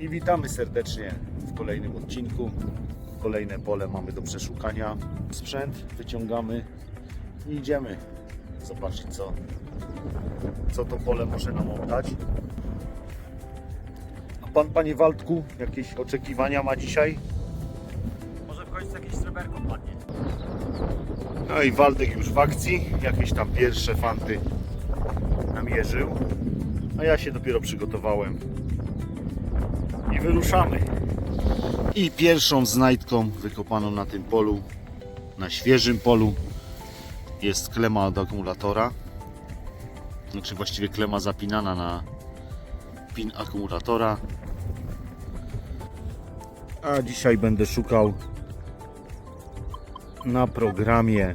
I witamy serdecznie w kolejnym odcinku. Kolejne pole mamy do przeszukania. Sprzęt wyciągamy i idziemy zobaczyć co, co to pole może nam oddać. A pan, panie Waldku, jakieś oczekiwania ma dzisiaj? Może w końcu jakieś sreberko padnie. No i Waldek już w akcji, jakieś tam pierwsze fanty namierzył, a ja się dopiero przygotowałem wyruszamy. I pierwszą znajdką wykopaną na tym polu, na świeżym polu, jest klema od akumulatora. Znaczy właściwie klema zapinana na pin akumulatora. A dzisiaj będę szukał na programie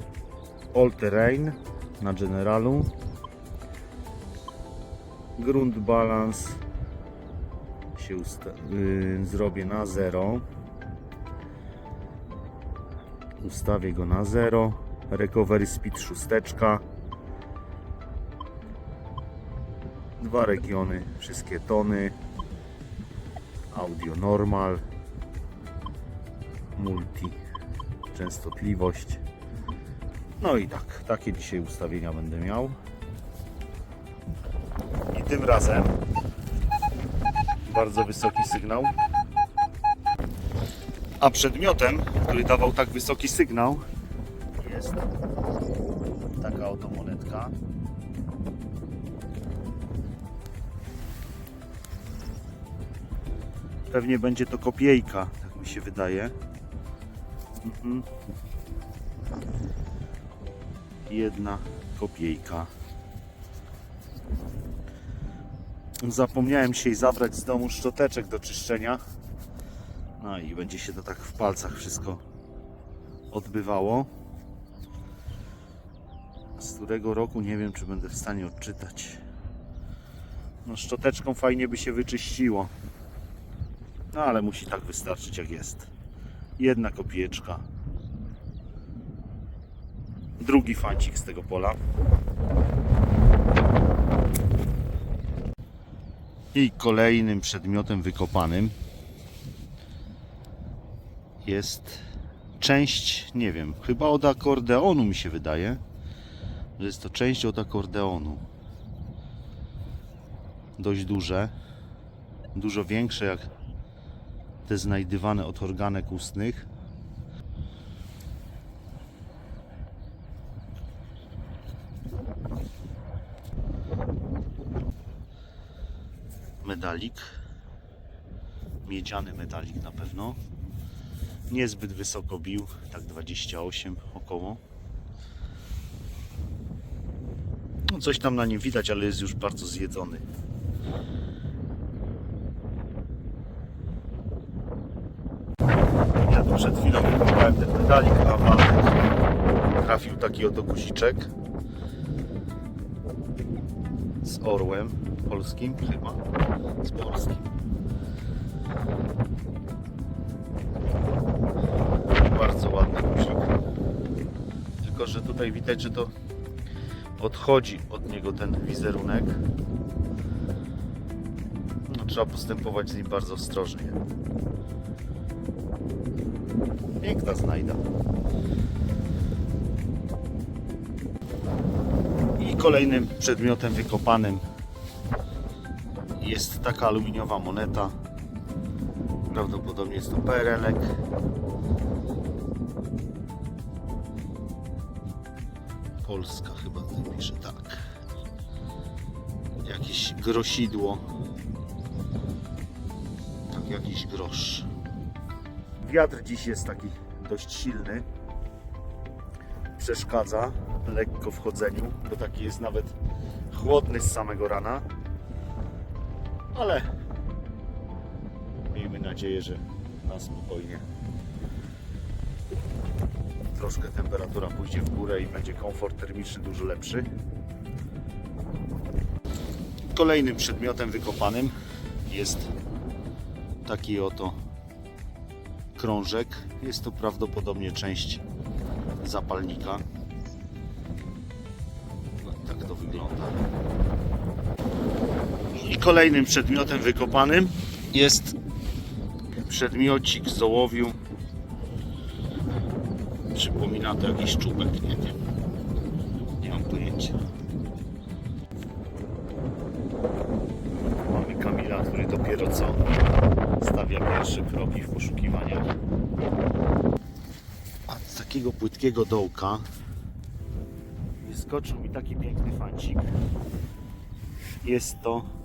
All Terrain na Generalu. Grunt balans się yy, zrobię na 0. Ustawię go na 0. Recovery speed szósteczka. Dwa regiony, wszystkie tony. Audio normal. Multi częstotliwość. No i tak, takie dzisiaj ustawienia będę miał. I tym razem bardzo wysoki sygnał. A przedmiotem, który dawał tak wysoki sygnał, jest taka oto monetka. Pewnie będzie to kopiejka, tak mi się wydaje. Mhm. Jedna kopiejka. Zapomniałem dzisiaj zabrać z domu szczoteczek do czyszczenia. No i będzie się to tak w palcach wszystko odbywało. Z którego roku nie wiem, czy będę w stanie odczytać. No, szczoteczką fajnie by się wyczyściło. No ale musi tak wystarczyć, jak jest jedna kopieczka. Drugi fancik z tego pola. I kolejnym przedmiotem wykopanym jest część, nie wiem, chyba od akordeonu mi się wydaje, że jest to część od akordeonu. Dość duże, dużo większe jak te znajdywane od organek ustnych. Medalik. Miedziany medalik na pewno. Niezbyt wysoko bił, tak 28 około. No coś tam na nim widać, ale jest już bardzo zjedzony. Ja tu przed chwilą wykopałem ten medalik, a Waldek trafił taki oto guziczek z orłem polskim chyba, z polskim. Bardzo ładny guzik. Tylko, że tutaj widać, że to odchodzi od niego ten wizerunek. No, trzeba postępować z nim bardzo ostrożnie. Piękna znajda. I kolejnym przedmiotem wykopanym jest taka aluminiowa moneta. Prawdopodobnie jest to PRL-ek. Polska chyba tutaj pisze tak. Jakieś grosidło. Tak, jakiś grosz. Wiatr dziś jest taki dość silny. Przeszkadza lekko w chodzeniu, bo taki jest nawet chłodny z samego rana. Ale miejmy nadzieję, że na spokojnie. Troszkę temperatura pójdzie w górę i będzie komfort termiczny dużo lepszy. Kolejnym przedmiotem wykopanym jest taki oto krążek. Jest to prawdopodobnie część zapalnika. Kolejnym przedmiotem wykopanym jest przedmiocik z ołowiu. Przypomina to jakiś czubek, nie wiem. Nie mam pojęcia. Mamy Kamila, który dopiero co stawia pierwsze kroki w poszukiwaniach. A z takiego płytkiego dołka wyskoczył mi taki piękny fancik. Jest to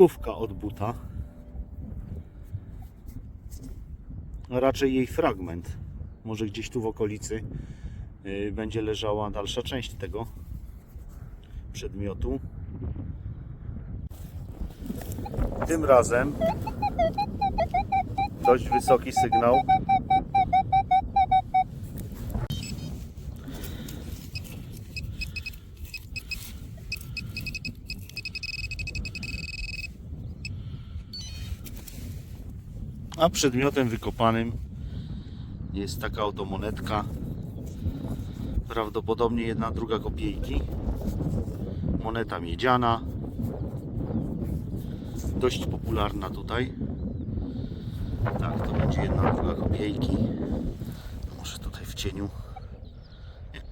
podkówka od buta. Raczej jej fragment. Może gdzieś tu w okolicy yy, będzie leżała dalsza część tego przedmiotu. Tym razem dość wysoki sygnał. A przedmiotem wykopanym jest taka oto monetka. Prawdopodobnie jedna druga kopiejki. Moneta miedziana. Dość popularna tutaj. Tak, to będzie jedna druga kopiejki. Może tutaj w cieniu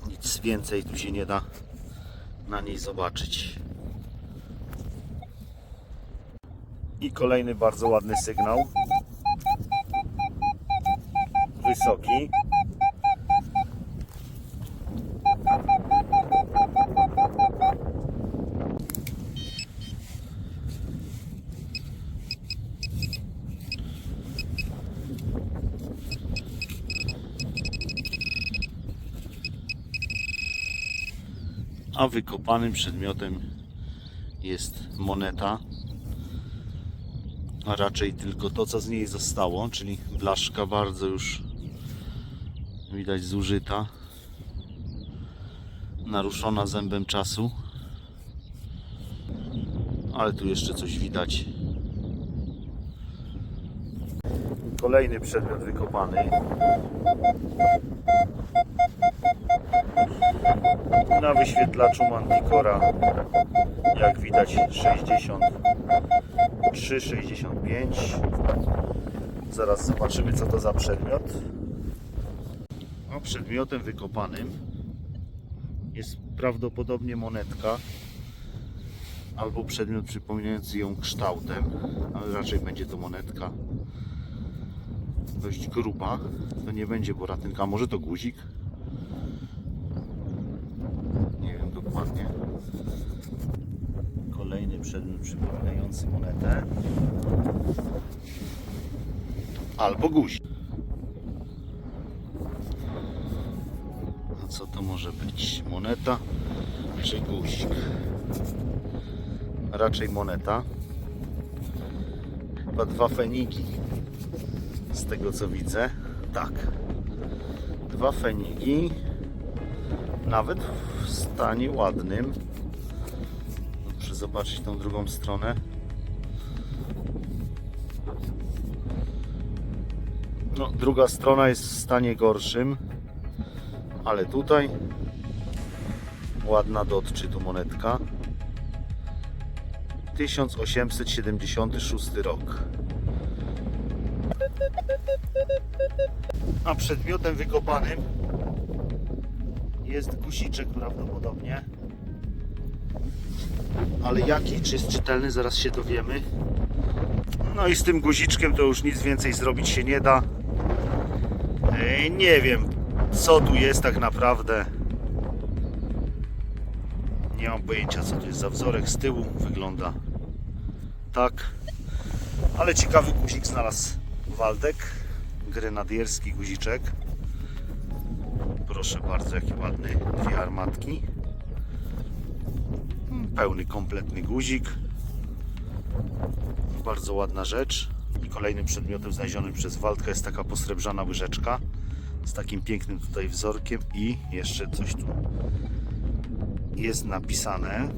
nic więcej tu się nie da na niej zobaczyć. I kolejny bardzo ładny sygnał. Wysoki. A wykopanym przedmiotem jest moneta a raczej tylko to, co z niej zostało, czyli blaszka bardzo już widać zużyta, naruszona zębem czasu, ale tu jeszcze coś widać. Kolejny przedmiot wykopany. Na wyświetlaczu Manticora, jak widać 60 3,65 Zaraz zobaczymy co to za przedmiot a przedmiotem wykopanym jest prawdopodobnie monetka albo przedmiot przypominający ją kształtem ale raczej będzie to monetka dość gruba. To nie będzie boratynka, może to guzik? Nie wiem dokładnie. Kolejny przedmiot przypominający monetę. Albo guzik. A co to może być? Moneta czy guzik? Raczej moneta. Chyba dwa feniki. Z tego co widzę. Tak. Dwa feniki. Nawet w stanie ładnym Muszę zobaczyć tą drugą stronę. No, druga strona jest w stanie gorszym, ale tutaj ładna do odczytu monetka. 1876 rok. A przedmiotem wykopanym jest guziczek prawdopodobnie ale jaki, czy jest czytelny, zaraz się dowiemy. No i z tym guziczkiem to już nic więcej zrobić się nie da. Nie wiem, co tu jest tak naprawdę. Nie mam pojęcia, co tu jest za wzorek z tyłu. Wygląda tak. Ale ciekawy guzik znalazł Waldek. Grenadierski guziczek. Proszę bardzo, jaki ładny. Dwie armatki pełny, kompletny guzik. Bardzo ładna rzecz. I kolejnym przedmiotem znalezionym przez Waldka jest taka posrebrzana łyżeczka z takim pięknym tutaj wzorkiem i jeszcze coś tu jest napisane.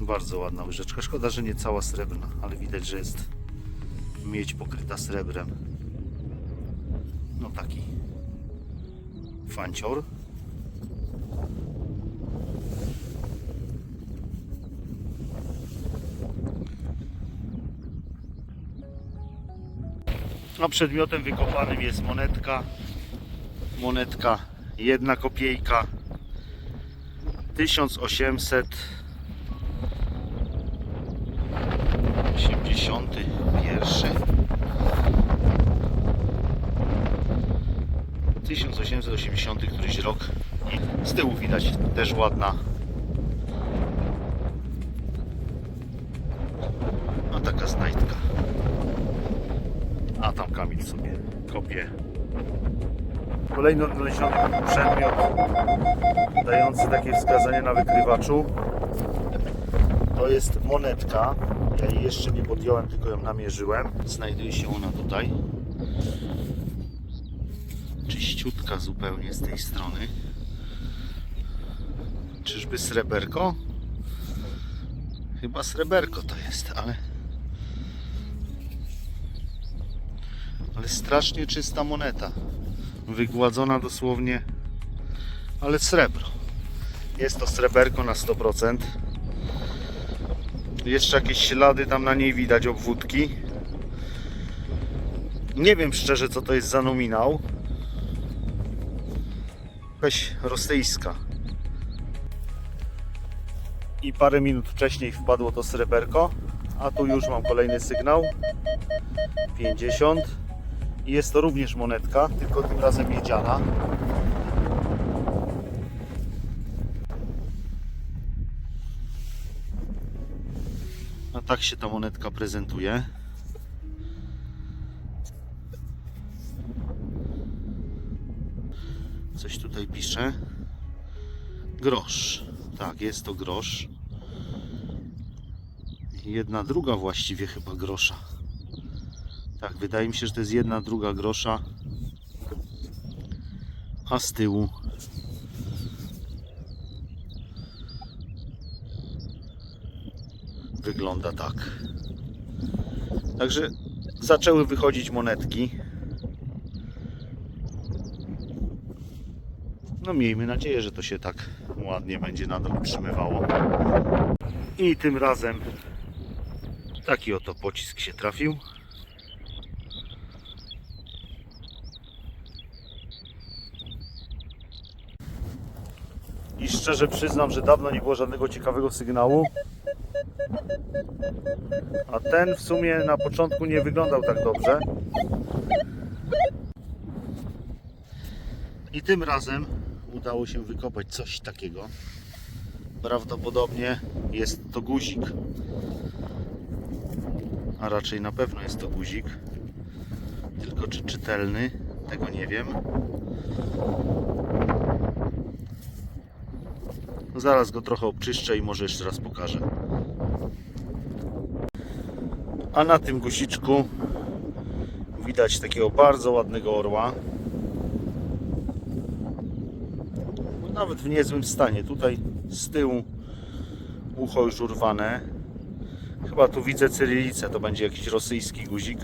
Bardzo ładna łyżeczka. Szkoda, że nie cała srebrna, ale widać, że jest miedź pokryta srebrem. No taki fancior. A przedmiotem wykopanym jest monetka. Monetka, jedna kopiejka. 1800 81 1880 któryś rok z tyłu widać też ładna a taka znajdka a tam Kamil sobie kopie kolejny odnaleziony przedmiot dający takie wskazanie na wykrywaczu to jest monetka ja jej jeszcze nie podjąłem, tylko ją namierzyłem znajduje się ona tutaj czyściutka zupełnie z tej strony. Czyżby sreberko? Chyba sreberko to jest, ale. Ale strasznie czysta moneta. Wygładzona dosłownie, ale srebro. Jest to sreberko na 100%. Jeszcze jakieś ślady tam na niej widać, obwódki. Nie wiem szczerze, co to jest za nominał jakaś rosyjska. I parę minut wcześniej wpadło to sreberko, a tu już mam kolejny sygnał. 50. I jest to również monetka, tylko tym razem miedziana. A tak się ta monetka prezentuje. Coś tutaj pisze. Grosz. Tak, jest to grosz. Jedna druga właściwie chyba grosza. Tak, wydaje mi się, że to jest jedna druga grosza. A z tyłu wygląda tak. Także zaczęły wychodzić monetki. No miejmy nadzieję, że to się tak ładnie będzie nadal utrzymywało. I tym razem taki oto pocisk się trafił. I szczerze przyznam, że dawno nie było żadnego ciekawego sygnału. A ten w sumie na początku nie wyglądał tak dobrze. I tym razem udało się wykopać coś takiego. Prawdopodobnie jest to guzik. A raczej na pewno jest to guzik. Tylko czy czytelny, tego nie wiem. Zaraz go trochę obczyszczę i może jeszcze raz pokażę. A na tym guziczku widać takiego bardzo ładnego orła. nawet w niezłym stanie. Tutaj z tyłu ucho już urwane. Chyba tu widzę cyrylicę, to będzie jakiś rosyjski guzik.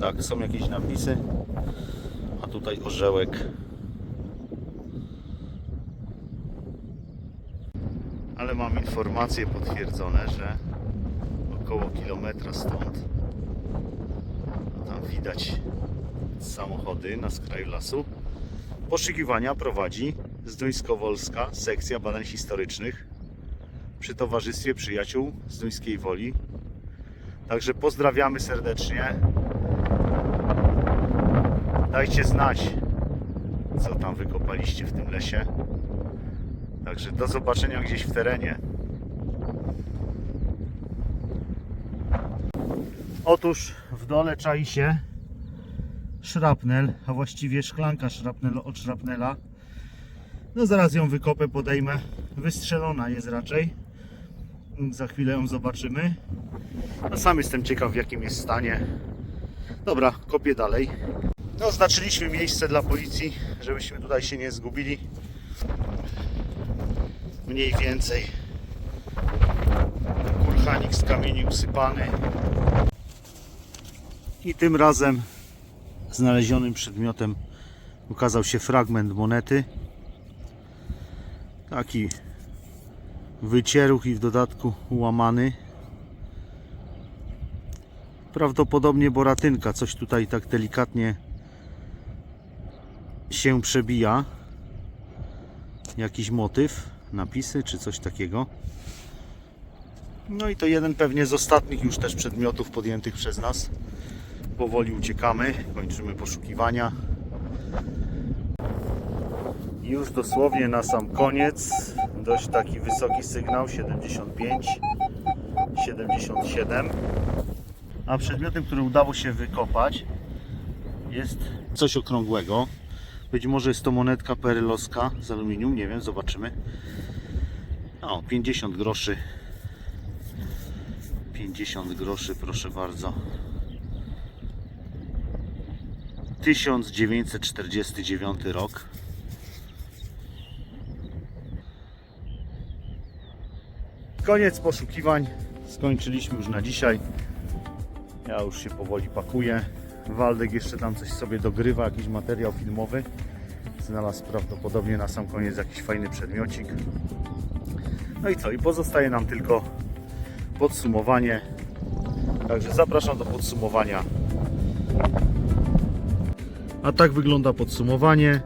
Tak, są jakieś napisy. Tutaj orzełek. Ale mam informacje potwierdzone, że około kilometra stąd tam widać samochody na skraju lasu. Poszukiwania prowadzi Zduńsko-Wolska sekcja badań historycznych przy Towarzystwie Przyjaciół z Duńskiej Woli. Także pozdrawiamy serdecznie. Dajcie znać, co tam wykopaliście w tym lesie. Także do zobaczenia gdzieś w terenie. Otóż w dole czai się szrapnel, a właściwie szklanka szrapnel od szrapnela. No zaraz ją wykopę, podejmę. Wystrzelona jest raczej. Za chwilę ją zobaczymy. A sam jestem ciekaw w jakim jest stanie. Dobra, kopię dalej. No, oznaczyliśmy miejsce dla policji, żebyśmy tutaj się nie zgubili. Mniej więcej. Kurchanik z kamieni usypany. I tym razem znalezionym przedmiotem ukazał się fragment monety. Taki Wycieruch i w dodatku ułamany. Prawdopodobnie boratynka, coś tutaj tak delikatnie się przebija. Jakiś motyw, napisy czy coś takiego. No i to jeden pewnie z ostatnich już też przedmiotów podjętych przez nas. Powoli uciekamy, kończymy poszukiwania. Już dosłownie na sam koniec, dość taki wysoki sygnał 75, 77. A przedmiotem, który udało się wykopać jest coś okrągłego. Być może jest to monetka perylowska z aluminium, nie wiem, zobaczymy. O, 50 groszy. 50 groszy, proszę bardzo. 1949 rok. Koniec poszukiwań. Skończyliśmy już na dzisiaj. Ja już się powoli pakuję. Waldek jeszcze tam coś sobie dogrywa, jakiś materiał filmowy. Znalazł prawdopodobnie na sam koniec jakiś fajny przedmiocik. No i co? I pozostaje nam tylko podsumowanie. Także zapraszam do podsumowania. A tak wygląda podsumowanie.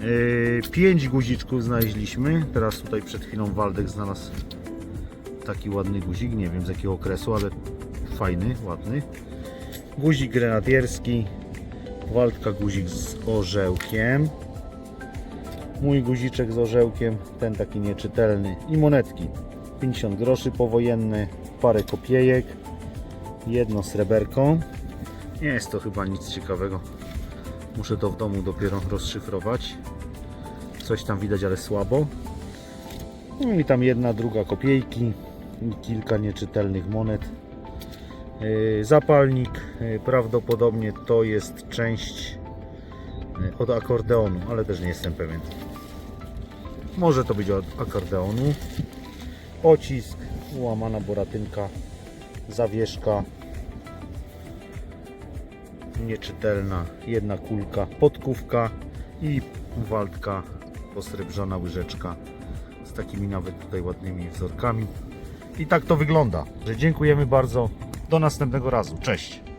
Yy, Pięć guziczków znaleźliśmy. Teraz tutaj przed chwilą Waldek znalazł taki ładny guzik. Nie wiem z jakiego okresu, ale fajny, ładny. Guzik grenadierski. Waldka guzik z orzełkiem. Mój guziczek z orzełkiem, ten taki nieczytelny. I monetki. 50 groszy powojenne, parę kopiejek, jedno sreberko. Nie jest to chyba nic ciekawego. Muszę to w domu dopiero rozszyfrować. Coś tam widać, ale słabo. No i tam jedna, druga kopiejki i kilka nieczytelnych monet. Yy, Zapalnik, yy, prawdopodobnie to jest część yy, od akordeonu, ale też nie jestem pewien. Może to być od akordeonu. Pocisk, ułamana boratynka, zawieszka, nieczytelna, jedna kulka, podkówka i waldka posrebrzona łyżeczka z takimi nawet tutaj ładnymi wzorkami. I tak to wygląda. Dziękujemy bardzo. Do następnego razu. Cześć.